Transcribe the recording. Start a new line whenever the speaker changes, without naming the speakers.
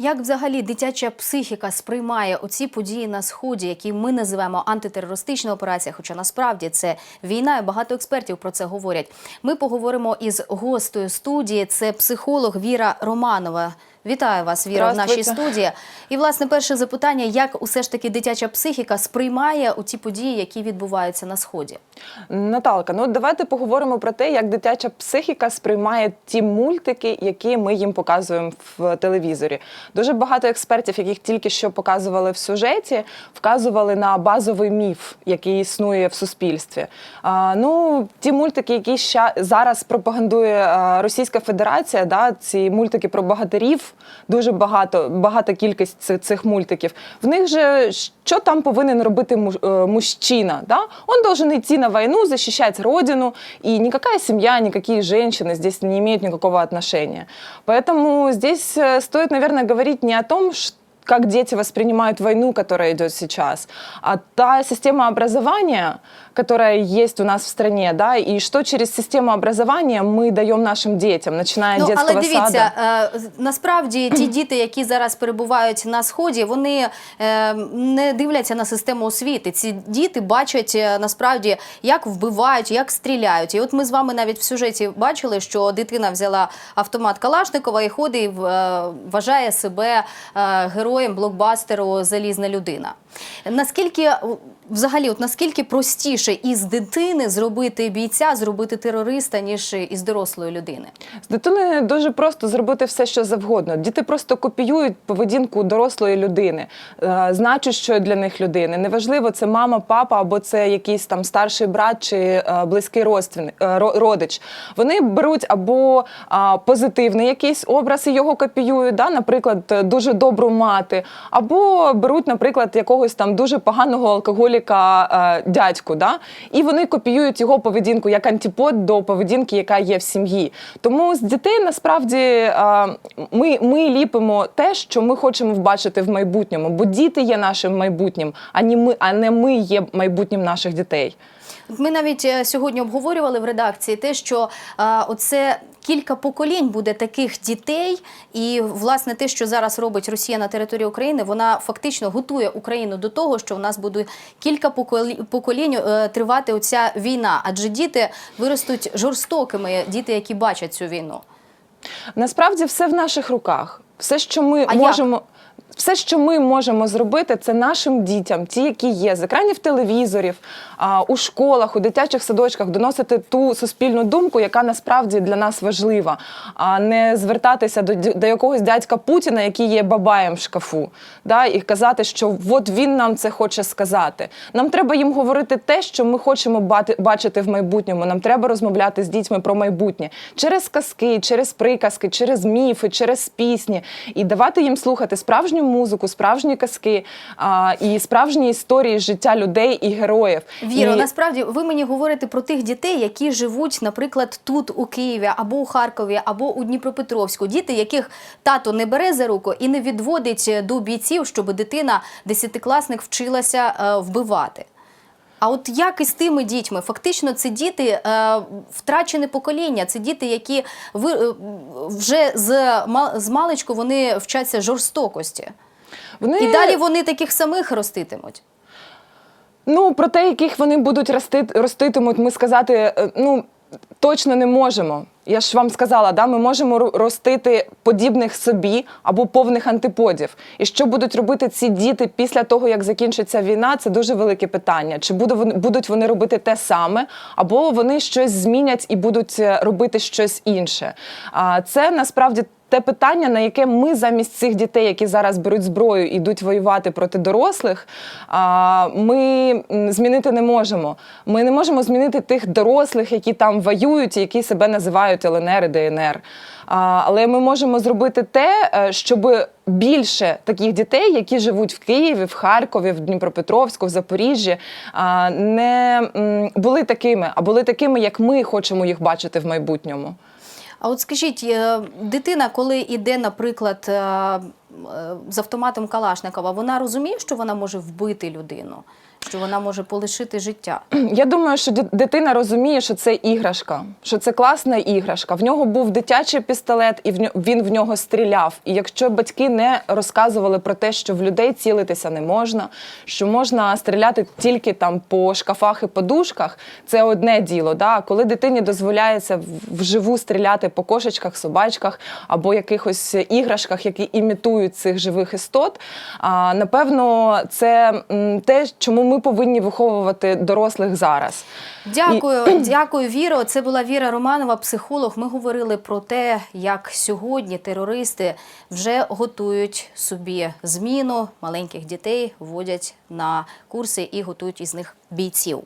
Як взагалі дитяча психіка сприймає оці події на сході, які ми називаємо антитерористична операція? Хоча насправді це війна, і багато експертів про це говорять. Ми поговоримо із гостею студії. Це психолог Віра Романова. Вітаю вас, Віра, в нашій студії. І власне перше запитання: як усе ж таки дитяча психіка сприймає оці події, які відбуваються на сході?
Наталка, ну давайте поговоримо про те, як дитяча психіка сприймає ті мультики, які ми їм показуємо в телевізорі. Дуже багато експертів, яких тільки що показували в сюжеті, вказували на базовий міф, який існує в суспільстві. А, ну, ті мультики, які ща, зараз пропагандує Російська Федерація, да, ці мультики про богатирів, дуже багато, багата кількість цих, цих мультиків. В них же що там повинен робити муж- е, мужчина? Да? Он должен идти на войну, защищать родину, и никакая семья, никакие женщины здесь не имеют никакого отношения. Поэтому здесь э, стоит, наверное, говорить не о том, ш- как дети воспринимают войну, которая идет сейчас, а та система образования, которая есть у нас в стране, да, и что через систему образования мы даем нашим детям, начиная
Ну,
с
але дивіться,
сада.
е, насправді ті діти, які зараз перебувають на сході, вони е, не дивляться на систему освіти. Ці діти бачать е, насправді, як вбивають, як стріляють. І от ми з вами навіть в сюжеті бачили, що дитина взяла автомат Калашникова і ходить, і вважає себе е, героєм блокбастеру Залізна людина. Наскільки взагалі, от наскільки простіше із дитини зробити бійця, зробити терориста, ніж із дорослої людини?
З дитини дуже просто зробити все, що завгодно. Діти просто копіюють поведінку дорослої людини, е, значить, що для них людини. Неважливо, це мама, папа або це якийсь там старший брат чи е, близький е, родич. Вони беруть або позитивний якийсь образ і його копіюють, да? наприклад, дуже добру мати, або беруть, наприклад, якогось там дуже поганого алкоголіка е, дядьку, да? і вони копіюють його поведінку як антипод до поведінки, яка є в сім'ї. Тому з дітей насправді е, ми, ми ліпимо те, що ми хочемо вбачити в майбутньому, бо діти є нашим майбутнім, а не ми, а не ми є майбутнім наших дітей.
Ми навіть е, сьогодні обговорювали в редакції те, що оце кілька поколінь буде таких дітей, і власне те, що зараз робить Росія на території України, вона фактично готує Україну до того, що в нас буде кілька поколі- поколінь е, тривати оця війна, адже діти виростуть жорстокими, діти, які бачать цю війну.
Насправді все в наших руках. Все, що ми
А
можемо. Все, що ми можемо зробити, це нашим дітям, ті, які є з екранів телевізорів, у школах, у дитячих садочках, доносити ту суспільну думку, яка насправді для нас важлива, а не звертатися до, до якогось дядька Путіна, який є бабаєм в шкафу, да, і казати, що от він нам це хоче сказати. Нам треба їм говорити те, що ми хочемо бачити в майбутньому. Нам треба розмовляти з дітьми про майбутнє через казки, через приказки, через міфи, через пісні, і давати їм слухати справжню музику, справжні казки а, і справжні історії життя людей і героїв.
Віро,
і...
насправді ви мені говорите про тих дітей, які живуть, наприклад, тут у Києві або у Харкові, або у Дніпропетровську. Діти, яких тато не бере за руку і не відводить до бійців, щоб дитина десятикласник вчилася е, вбивати. А от як із тими дітьми? Фактично, це діти е, втрачене покоління, це діти, які ви, е, вже з, з маличку вони вчаться жорстокості.
Вони...
І далі вони таких самих роститимуть.
Ну, про те, яких вони будуть рости, роститимуть, ми сказати е, ну, точно не можемо. Я ж вам сказала, да, ми можемо ростити подібних собі або повних антиподів. І що будуть робити ці діти після того, як закінчиться війна, це дуже велике питання. Чи будуть вони робити те саме, або вони щось змінять і будуть е, робити щось інше. А це насправді те питання, на яке ми замість цих дітей, які зараз беруть зброю і йдуть воювати проти дорослих, ми змінити не можемо. Ми не можемо змінити тих дорослих, які там воюють, і які себе називають ЛНР і ДНР. Але ми можемо зробити те, е, щоб більше таких дітей, які живуть в Києві, в Харкові, в Дніпропетровську, в Запоріжжі, не були такими, а були такими, як ми хочемо їх бачити в майбутньому.
А от скажіть, е, дитина, коли йде, наприклад, е, е, з автоматом Калашникова, вона розуміє, що вона може вбити людину? Що вона може полишити життя.
Я думаю, що дитина розуміє, що це іграшка, що це класна іграшка. В нього був дитячий пістолет, і він в нього стріляв. І якщо батьки не розказували про те, що в людей цілитися не можна, що можна стріляти тільки там по шкафах і подушках, це одне діло. Да? Коли дитині дозволяється вживу стріляти по кошечках, собачках або якихось іграшках, які імітують цих живих істот, напевно, це те, чому ми повинні виховувати дорослих зараз.
Дякую, дякую, Віро. Це була Віра Романова, психолог. Ми говорили про те, як сьогодні терористи вже готують собі зміну маленьких дітей, вводять на курси і готують із них бійців.